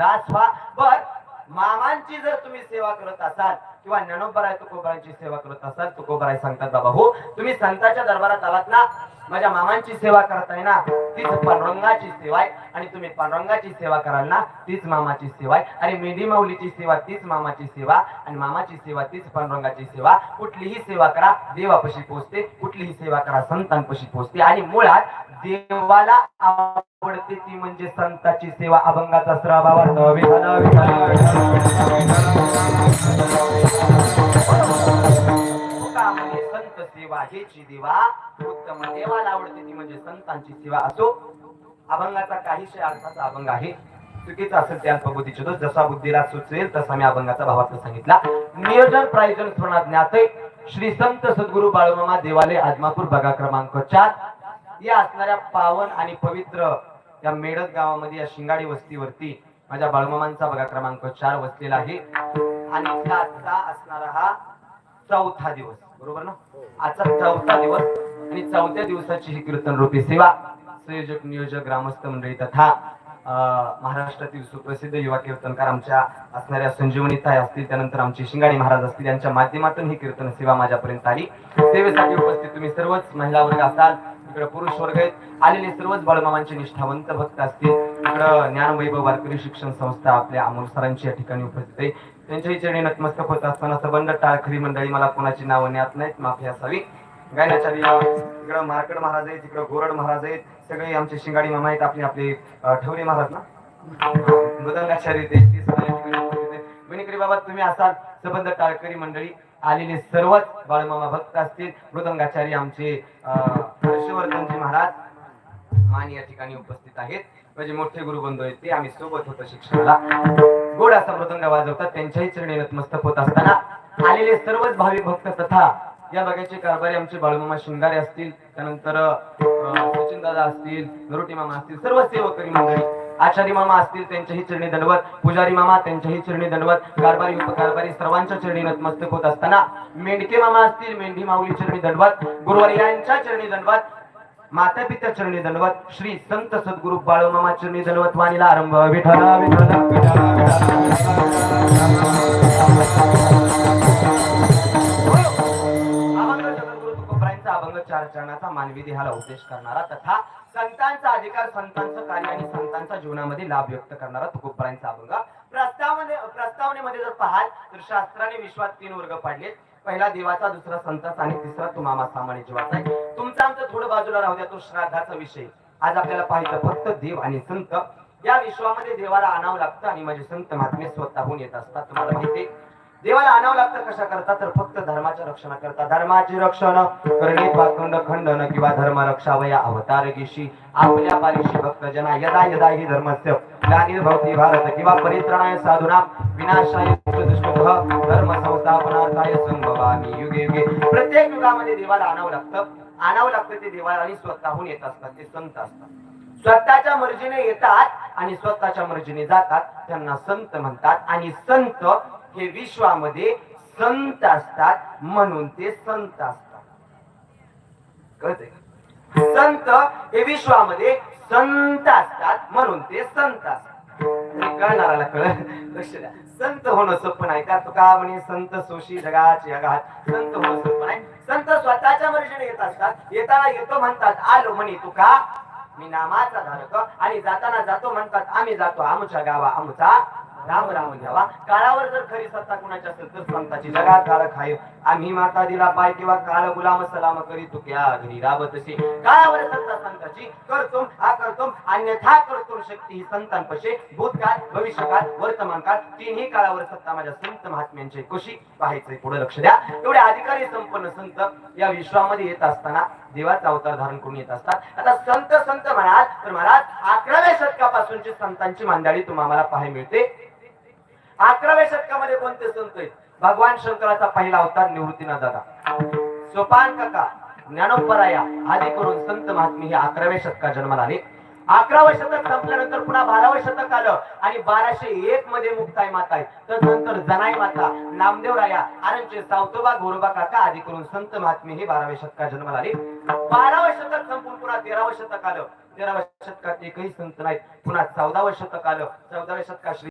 दास व्हा. बर मामांची जर तुम्ही सेवा करत असाल किंवा ज्ञानोबराय तुकोबरांची सेवा करत असाल तुकोबराय सांगतात बाबा हो तुम्ही संतांच्या दरबारात आलात ना? माझ्या मामांची सेवा करताय ना तीच पांडुरंगाची सेवा आहे. आणि तुम्ही पांडुरंगाची सेवा कराल ना तीच मामाची सेवा आहे. आणि मेढी माऊलीची सेवा तीच मामाची सेवा. आणि मामाची सेवा तीच पांडुरंगाची सेवा. कुठलीही सेवा करा देवापाशी पोहोचते कुठलीही सेवा करा संतांपाशी पोहोचते आणि मुळात देवाला आवडते ती म्हणजे संताची सेवा. अभंगाचा स्रावावर विठाला संत सेवा हेची देवा उत्तम देवाला आवडते ती म्हणजे संतांची सेवा असो. अभंगाचा काहीशे अर्थाचा अभंग आहे. चुकीचा असेल त्या अल्पबुद्धीचे दोष. जसा बुद्धीला सुचेल तसा मी अभंगाचा भावार्थ सांगितला. नियोजन प्रायोजन स्मरणात ज्ञाते श्री संत सद्गुरु बाळूमामा देवालय आदमापूर बघा क्रमांक चार. या असणाऱ्या पावन आणि पवित्र या मेडत गावामध्ये या शिंगाडी वस्तीवरती माझ्या बाळूमामांचा बघा क्रमांक चार वसलेला आहे. आणि त्याचा असणारा हा चौथा दिवस बरोबर ना? आजचा चौथा दिवस आणि चौथ्या दिवसाची ही कीर्तन रूपी सेवा संयोजक नियोजक ग्रामस्थ मंडळी तथा महाराष्ट्रातील सुप्रसिद्ध युवा कीर्तनकार आमच्या असणाऱ्या संजीवनी ताई असतील त्यानंतर आमचे शिंगाणी महाराज असतील यांच्या माध्यमातून ही कीर्तन सेवा माझ्यापर्यंत आली. सेवेसाठी उपस्थित तुम्ही सर्वच महिला वर्ग असाल इकडे पुरुष वर्ग आहेत आलेले सर्वच बाळमामांचे निष्ठावंत भक्त असतील. इकडं ज्ञान वैभव वारकरी शिक्षण संस्था आपल्या अमोल सरांची या ठिकाणी उपस्थित आहे. त्यांच्याही चरणी नतमस्तक होत असताना सबंध टाळखरी मंडळी मला कोणाची नावं नेत नाहीत माफी असावी. गायनाचार्य इकडं मारकड महाराज आहेत तिकडं गोरड महाराज आहेत सगळे आमचे शिंगाडी मामा आहेत आपले आपले ठेवले ठवरे महाराज ना? मृदंगाचार्य बाबा तुम्ही असाल सबंध टाळकरी मंडळी आलेले सर्वच बाळमामा भक्त असतील मृदंगाचार्य आमचे हर्षवर्धनजी महाराज मान या ठिकाणी उपस्थित आहेत. म्हणजे मोठे गुरुबंधू आहेत ते आम्ही सोबत होतो शिक्षणाला. गोड असा मृदंग वाजवतात. त्यांच्याही चरणी नतमस्तक होत असताना आलेले सर्वच भाविक भक्त तथा या बघायचे कारभारी आमचे बाळूमामा शिंगारे असतील त्यानंतर सचिन दादा असतील नरोटी मामा असतील सर्व सेवकरी मंडळी आचार्य मामा असतील त्यांच्याही चरणी दंडवत पुजारी मामा त्यांच्याही चरणी दंडवत कारभारी उपकारभारी सर्वांच्या चरणी नतमस्तक होत असताना मेंढके मामा असतील मेंढी माऊली चरणी दंडवत गुरुवारी यांच्या चरणी दंडवत माता पिता चरणी दंडवत श्री संत सद्गुरु बाळूमामा चरणी दंडवत वाणीला आरंभ विठ्ठल विठ्ठल विठ्ठल. चार चरणाचा मानवी देहाला उपदेश करणारा तथा संतांचा अधिकार संतांचं कार्य आणि संतांच्या जीवनामध्ये लाभ व्यक्त करणारा तुकोबरायांचा अभंग प्रस्तावने प्रस्तावनेमध्ये जर पाहाल तर शास्त्राने विश्वात तीन वर्ग पाडलेत पहिला देवाचा दुसरा संतांचा आणि तिसरा तुम्हाला सामान्य जीवाचा आहे आमचं थोडं बाजूला राहू द्या तो श्राद्धाचा विषय. आज आपल्याला पाहिजे फक्त देव आणि संत. या विश्वामध्ये देवाला आणावं लागतं आणि माझे संत महात्मे स्वतःहून येत असतात. तुम्हाला माहिती देवाला आणावं लागतं कशा करता? तर फक्त धर्माच्या रक्षणा करता. धर्माचे रक्षण करणे पाखंड खंडन किंवा धर्म रक्षावया अवतार गेशी आपल्या पारिशी भक्त जना यदा यदा ही धर्मस्य भक्ती भारत किंवा परित्राणाय साधुना विनाशाय दुष्टः धर्म संस्थापनार्थाय संभवामी युगे युगे. प्रत्येक युगामध्ये देवाला आणावं लागतं. आणावं लागतं ते देवाला आणि स्वतःहून येत असतात. ते संत असतात. स्वतःच्या मर्जीने येतात आणि स्वतःच्या मर्जीने जातात. त्यांना संत म्हणतात आणि संत हे विश्वामध्ये संत असतात म्हणून ते संत असतात. कळते संत हे विश्वामध्ये संत असतात म्हणून ते संत असतात. कळणाराला कळ लक्ष द्या. संत होणं सोपं आहे का? तुका म्हणे संत सोशी जगाचे अगात संत होणं सोपं आहे संत स्वतःच्या मर्जीने येत असतात. येताना येतो म्हणतात आलो म्हणे तुका मी नामाचा धारक. आणि जाताना जातो म्हणतात आम्ही जातो आमच्या गावा आमचा राम राम घ्यावा काळावर जर खरी सत्ता कुणाची असेल तर संताची जगात काळ खाय. आम्ही माता दिला पाय किंवा काळ गुलाम सलाम करी तू क्या घरी राबतशी काळावर सत्ता संताची. करतो हा करतो अन्यथा करतो शक्ती ही संतांपशे. भूतकाळ भविष्यकाळ वर्तमान काळ तिन्ही काळावर सत्ता माझ्या संत महात्म्यांचे कशी पाहायचंय पुढे लक्ष द्या. एवढे अधिकारी संपन्न संत या विश्वामध्ये येत असताना देवाचा अवतार धारण करून येत असतात. आता संत संत म्हणाल तर महाराज अकराव्या शतकापासूनची संतांची मांडाळी तुम्हाला पाहायला मिळते. अकराव्या शतकामध्ये कोणते संत आहेत? भगवान शंकराचा पहिला अवतार निवृत्तीना दादा सोपान काका ज्ञानोपराया आदी करून संत महात्मे हे अकराव्या शतकात जन्माला आले. अकरावं शतक संपल्यानंतर पुन्हा बारावं शतक आलं आणि बाराशे एक मध्ये मुक्ताई माता आहे तदनंतर जनाई माता नामदेव राया आरंचे सावतोबा गोरोबा काका आदी करून संत महात्मे हे बाराव्या शतकात जन्माला आले. बारावं शतक संपून पुन्हा तेरावं शतक आलं. तेराव्या शतकात एकही संत नाहीत. पुन्हा चौदावं शतक आलं. चौदाव्या शतकात श्री